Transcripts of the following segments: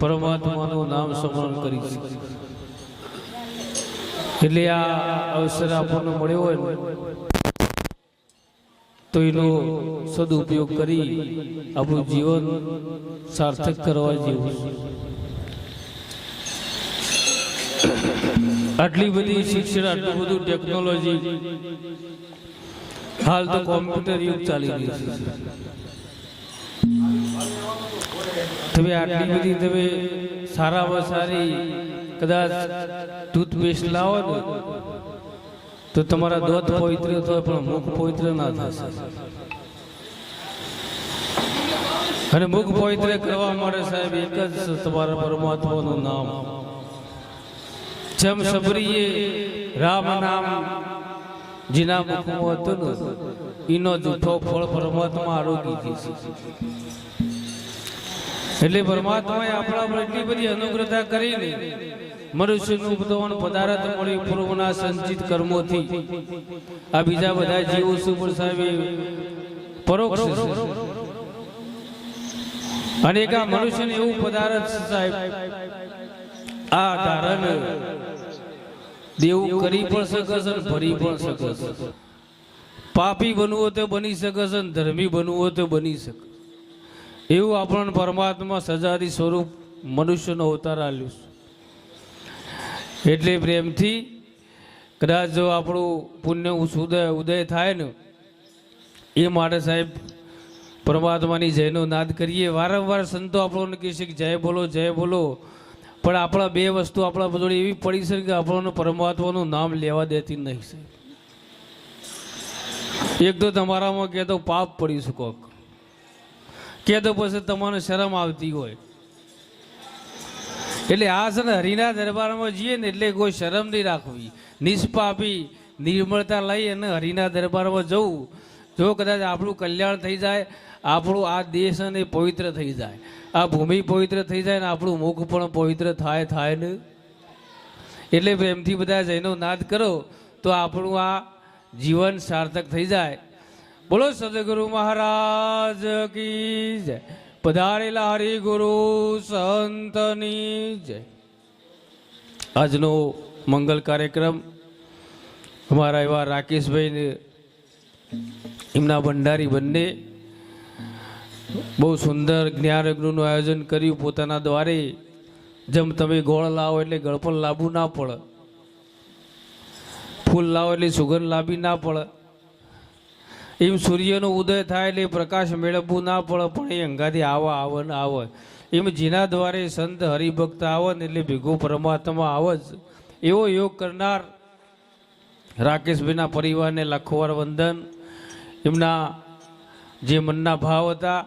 પરમાત્માનું નામ સ્મરણ કરી એટલે આ અવસર આપણને મળ્યો હોય તો એનો સદુપયોગ કરી આપણું જીવન સાર્થક કરવા જેવું આટલી બધી શિક્ષણ, આટલું બધું ટેકનોલોજી હાલ તો કોમ્પ્યુટર યુગ ચાલી રહ્યું છે. તમે આટલી બધી તમે સારામાં સારી, કદાચ ટૂથપેસ્ટ લાવો ને, તો તમારા દોત પવિત્ર થાય પણ મુખ પવિત્ર ના થશે. અને મુખ પવિત્ર કરવા માટે સાહેબ એક જ તમારા પરમાત્માનું નામ. જેમ સબરીએ રામ નામ, જેના મુખમાં હતું ને, એનો જૂઠો ફળ પરમાત્મા આરોગી દીધું એટલે પરમાત્માએ આપણા પર એટલી બધી અનુગ્રહતા કરીને મનુષ્યનું બધું પદાર્થ મળી પૂર્વના સંચિત કર્મોથી. આ બીજા બધા જીવો સુપર સાહેબ પરોક્ષ અને આ મનુષ્યને એવું પદાર્થ સાહેબ, આ ધારણ દેવું કરી પણ શકે છે ભરી પણ શકે છે. પાપી બનવું તો બની શકે છે ધર્મી બનવું તો બની શકે. એવું આપણને પરમાત્મા સજાદી સ્વરૂપ મનુષ્યનો અવતાર આલ્યું છે. એટલે પ્રેમથી કદાચ જો આપણું પુણ્ય ઉદય ઉદય થાય ને, એ માટે સાહેબ પરમાત્માની જયનો નાદ કરીએ. વારંવાર સંતો આપણને કહે છે કે જય બોલો જય બોલો. પણ આપણા બે વસ્તુ આપણા જોડે એવી પડી છે કે આપણને પરમાત્માનું નામ લેવા દેતી નહીં સાહેબ. એક તો તમારામાં કહેતો પાપ પડી શકો કે તો પછી તમને શરમ આવતી હોય. એટલે આ છે ને હરિના દરબારમાં જઈએ ને એટલે કોઈ શરમ નહીં રાખવી. નિષ્પાપી, નિર્મળતા લઈ અને હરિના દરબારમાં જવું. જો કદાચ આપણું કલ્યાણ થઈ જાય, આપણું આ દેશ અને પવિત્ર થઈ જાય. આ ભૂમિ પવિત્ર થઈ જાય ને આપણું મુખ પણ પવિત્ર થાય થાય ને? એટલે પ્રેમથી બધા જૈનો નાદ કરો તો આપણું આ જીવન સાર્થક થઈ જાય. બોલો સદગુરુ મહારાજ કી જય. પધારેલા હરિગુરુ સંતની જય. આજનો મંગલ કાર્યક્રમ અમારા એવા રાકેશભાઈ એમના ભંડારી બંને બહુ સુંદર જ્ઞાનયજ્ઞનું આયોજન કર્યું પોતાના દ્વારે. જેમ તમે ગોળ લાવો એટલે ગળપણ લાભવું ના પડે. ફૂલ લાવો એટલે સુગંધ લાવી ના પડે. એમ સૂર્યનો ઉદય થાય એટલે પ્રકાશ મેળવવું ના પડે, પણ એ અંગાથી આવે આવે ને આવે. એમ જેના દ્વારે સંત હરિભક્ત આવે ને એટલે ભેગો પરમાત્મા આવે જ. એવો યોગ કરનાર રાકેશભાઈના પરિવારને લખવાર વંદન. એમના જે મનના ભાવ હતા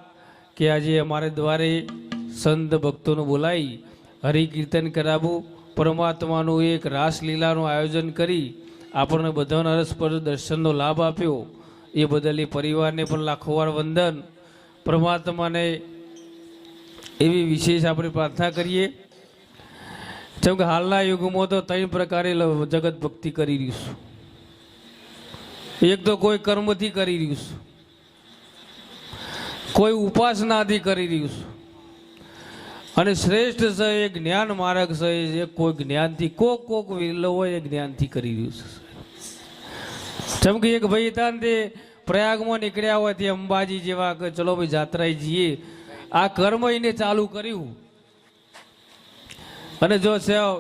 કે આજે અમારે દ્વારે સંત ભક્તોનું બોલાવી, હરિકીર્તન કરાવવું, પરમાત્માનું એક રાસલીલાનું આયોજન કરી, આપણને બધાના રસપર દર્શનનો લાભ આપ્યો. એ બદલ પરિવારને પણ લાખો વાર વંદન. પરમાત્માને એવી વિશેષ આપણે પ્રાર્થના કરીએ. જેમ કે હાલના યુગમાં તો ત્રણ પ્રકારે જગત ભક્તિ કરી રહ્યું છું. એક તો કોઈ કર્મથી કરી રહ્યું છું. કોઈ ઉપાસનાથી કરી રહ્યું છું. અને શ્રેષ્ઠ છે એ જ્ઞાન માર્ગ છે એ કોઈ જ્ઞાનથી, કોક કોક વિલો હોય એ જ્ઞાનથી કરી રહ્યું છે. જેમ કે એક ભાઈ હતા ને તે પ્રયાગમાં નીકળ્યા હોય તે અંબાજી જેવા કે, ચલો ભાઈ, જાત્રાએ જઈએ. આ કર્મ એને ચાલુ કર્યું. અને જો સેવ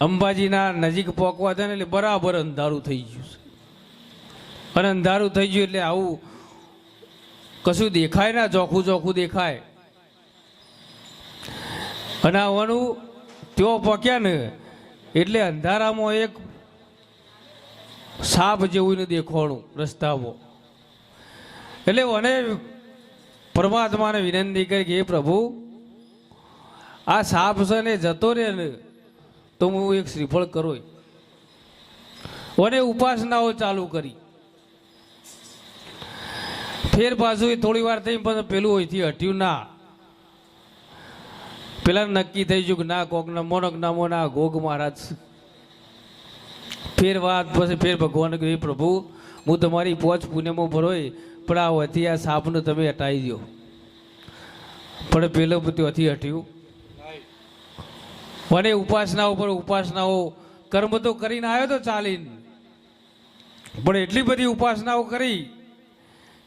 અંબાજીના નજીક પહોંચવા થાય ને એટલે બરાબર અંધારું થઈ ગયું છે. અને અંધારું થઈ ગયું એટલે આવું કશું દેખાય ના, ચોખ્ખું ચોખ્ખું દેખાય. અને આવવાનું તેઓ પક્યા ને એટલે અંધારામાં એક સાપ જેવું એને દેખવાનું, રસ્તામાં. એટલે મને પરમાત્માને વિનંતી કરી કે પ્રભુ, આ સાપ છે ને જતો રહે ને, તો હું એક શ્રીફળ કરો અને ઉપાસનાઓ ચાલુ કરી. ફેર પાછું થોડી વાર થઈ પણ પેલું અહીંથી હટ્યું, ના. પેલા નક્કી થઈ ગયું કે, ના કોક ના મોનક ના ગોગ મહારાજ. ફેર વાત, પછી ફેર ભગવાન કહે પ્રભુ, હું તમારી પોચ પુણ્યમાં ભરોય પણ આ હતી આ સાપનું તમે હટાવી દો પણ પેલો ત્યાંથી હટ્યું. મને ઉપાસના ઉપર ઉપાસનાઓ, કર્મ તો કરીને આવ્યો તો ચાલીને. પણ એટલી બધી ઉપાસનાઓ કરી,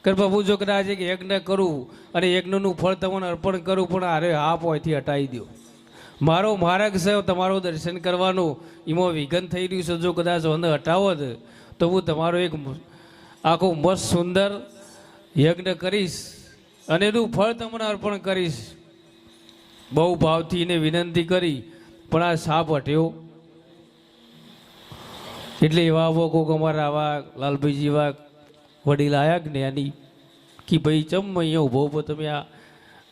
કે પ્રભુ જો કદાચ એક યજ્ઞ કરું, અને યજ્ઞનું ફળ તમને અર્પણ કરું, પણ અરે હા પોયથી હટાવી દો મારો માર્ગ છે, તમારું દર્શન કરવાનું. એમાં વિઘન થઈ રહ્યું છે, જો કદાચ મને હટાવો જ તો હું તમારો એક આખો મસ્ત સુંદર યજ્ઞ કરીશ અને એનું ફળ તમને અર્પણ કરીશ. બહુ ભાવથી એને વિનંતી કરી, પણ આ સાપ હટ્યો. એટલે એવા આવો કોક અમારા આવા લાલભાઈજી એવા વડીલ આવ્યા જ્ઞાની, કે ભાઈ ચમ અહીંયા ઊભો ઊભો તમે આ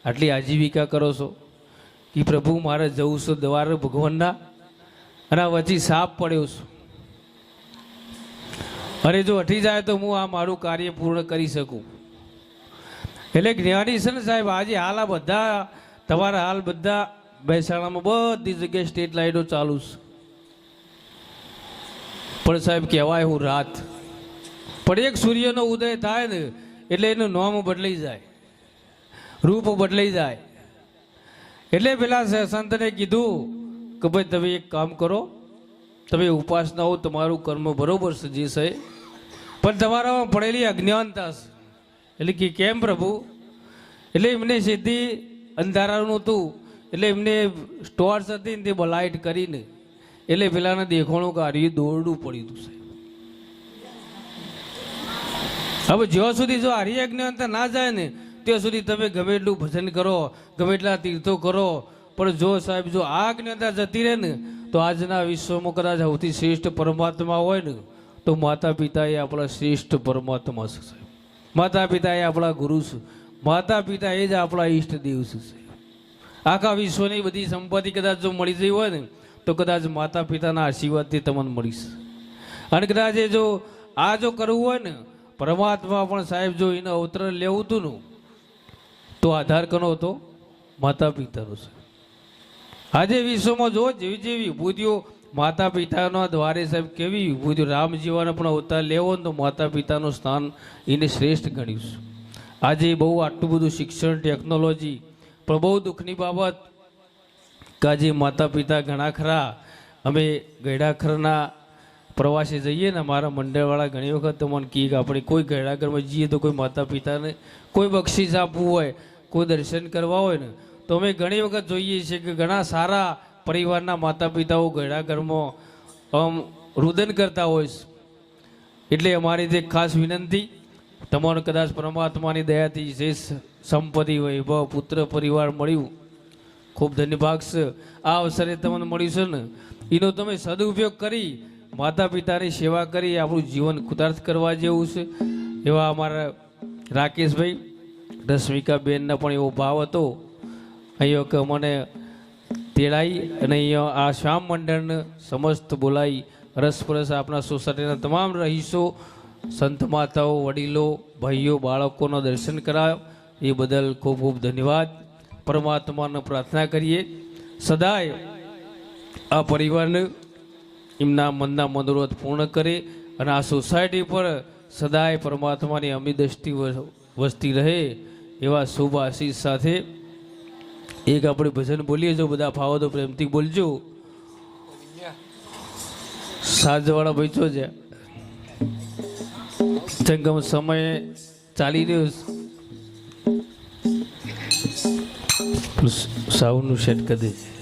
આટલી આજીવિકા કરો છો? કે પ્રભુ મારે જવું છે દ્વાર ભગવાનના. અને વચ્ચે સાપ પડ્યો છું. અને જો હટી જાય તો હું આ મારું કાર્ય પૂર્ણ કરી શકું. એટલે જ્ઞાની છે ને સાહેબ, આજે હાલ આ બધા, તમારા હાલ બધા મહેસાણામાં બધી જગ્યાએ સ્ટેટ લાઈટો ચાલુ છે. પણ સાહેબ કહેવાય હું રાત. પણ એક સૂર્યનો ઉદય થાય ને, એટલે એનું નામ બદલાઈ જાય. રૂપ બદલાઈ જાય. એટલે પેલા સંતને કીધું કે ભાઈ, તમે એક કામ કરો. તમે ઉપાસનાઓ તમારું કર્મ બરોબર સજી છે. પણ તમારામાં પડેલી અજ્ઞાનતા છે. એટલે કે, કેમ પ્રભુ? એટલે એમને સીધી અંધારાનું હતું. એટલે એમને સ્ટોર્સ હતી ને તે બલાઇટ કરીને. એટલે પેલાને દેખાણું કાઢ્યું દોરડું પડ્યું હતું, સાહેબ. હવે જ્યાં સુધી જો આર્ય અજ્ઞાનતા ના જાય ને ત્યાં સુધી તમે ગમે એટલું ભજન કરો, ગમે એટલા તીર્થો કરો, પણ જો સાહેબ, જો આ જ્ઞાતા જતી રહે ને, તો આજના વિશ્વમાં કદાચ સૌથી શ્રેષ્ઠ પરમાત્મા હોય ને, તો માતા પિતા એ આપણા શ્રેષ્ઠ પરમાત્મા છે? માતા પિતા એ આપણા ગુરુ છે માતા પિતા એ જ આપણા ઈષ્ટ દેવ છે? આખા વિશ્વની બધી સંપત્તિ કદાચ જો મળી જઈ હોય ને, તો કદાચ માતા પિતાના આશીર્વાદથી તમને મળીશ અને કદાચ એ જો આ જો કરવું હોય ને, પરમાત્મા પણ સાહેબ જો એને અવતરણ લેવું હતું ને તો આધાર કનો હતો માતા પિતાનો છે. આજે વિશ્વમાં જો જેવી જેવી વિભૂતિઓ માતા પિતાના દ્વારે સાહેબ, કેવી વિભૂતિઓ રામજીવાને પણ અવતાર લેવો ને તો માતા પિતાનું સ્થાન એને શ્રેષ્ઠ ગણ્યું છે. આજે બહુ આટલું બધું શિક્ષણ ટેકનોલોજી પણ બહુ દુઃખની બાબત કે આજે માતા પિતા ઘણા ખરા. અમે ગયડાખરના પ્રવાસે જઈએ ને મારા મંડળવાળા ઘણી વખત મને કહે કે આપણે કોઈ ગયડાઘરમાં જઈએ તો કોઈ માતા પિતાને કોઈ બક્ષિસ આપવું હોય કોઈ દર્શન કરવા હોય ને, તો અમે ઘણી વખત જોઈએ છીએ કે ઘણા સારા પરિવારના માતા પિતાઓ ઘણા ઘરમાં રુદન કરતા હોય એટલે અમારી તે ખાસ વિનંતી, તમારો કદાચ પરમાત્માની દયાથી જે સંપત્તિ હોય ભાવ પુત્ર પરિવાર મળ્યું. ખૂબ ધન્યભાગ આ અવસરે તમને મળ્યું છે ને, એનો તમે સદુપયોગ કરી માતા પિતાની સેવા કરી, આપણું જીવન કૃતાર્થ કરવા જેવું છે. એવા અમારા રાકેશભાઈ રશ્મિકાબેનનો પણ એવો ભાવ હતો. અહીંયા કે મને તેડાઈ અને અહીંયા આ શ્યામ મંડળને સમસ્ત બોલાવી રસપરસ આપણા સોસાયટીના તમામ રહીશો, સંત માતાઓ, વડીલો, ભાઈઓ, બાળકોનો દર્શન કરાયો. એ બદલ ખૂબ ખૂબ ધન્યવાદ. પરમાત્માને પ્રાર્થના કરીએ. સદાય આ પરિવારને એમના મનના મનોરથ પૂર્ણ કરે અને આ સોસાયટી પર સદાય પરમાત્માની અમી દ્રષ્ટિ વસતી રહે. એવા શુભ આશીષ સાથે એક આપણે ભજન બોલીએ જો બધા ફાવો તો પ્રેમથી બોલજો. સાંજવાળા ભાઈ છે. જંગમ સમય ચાલી રહ્યો સાઉન્ડનું સેટ કરી દેજે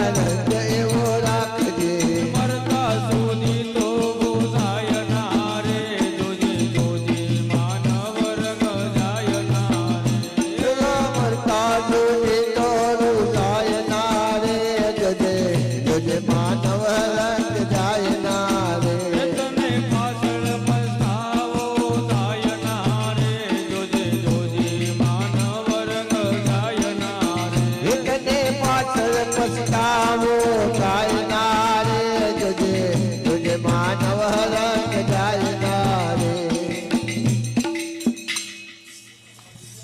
la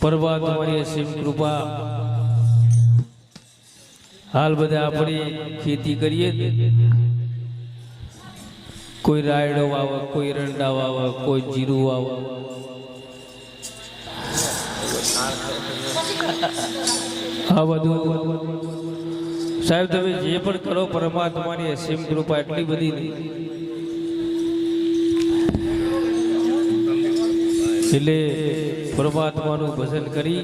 પરમાત્માની અસીમ કૃપા. હાલ બધા આપણે ખેતી કરીએ. કોઈ રાયડો વાવે કોઈ રંડા વાવે કોઈ જીરું વાવે આ બધું સાહેબ, તમે જે પણ કરો, પરમાત્માની અસીમ કૃપા એટલી બધી નહીં. એટલે પરમાત્માનું ભજન કરી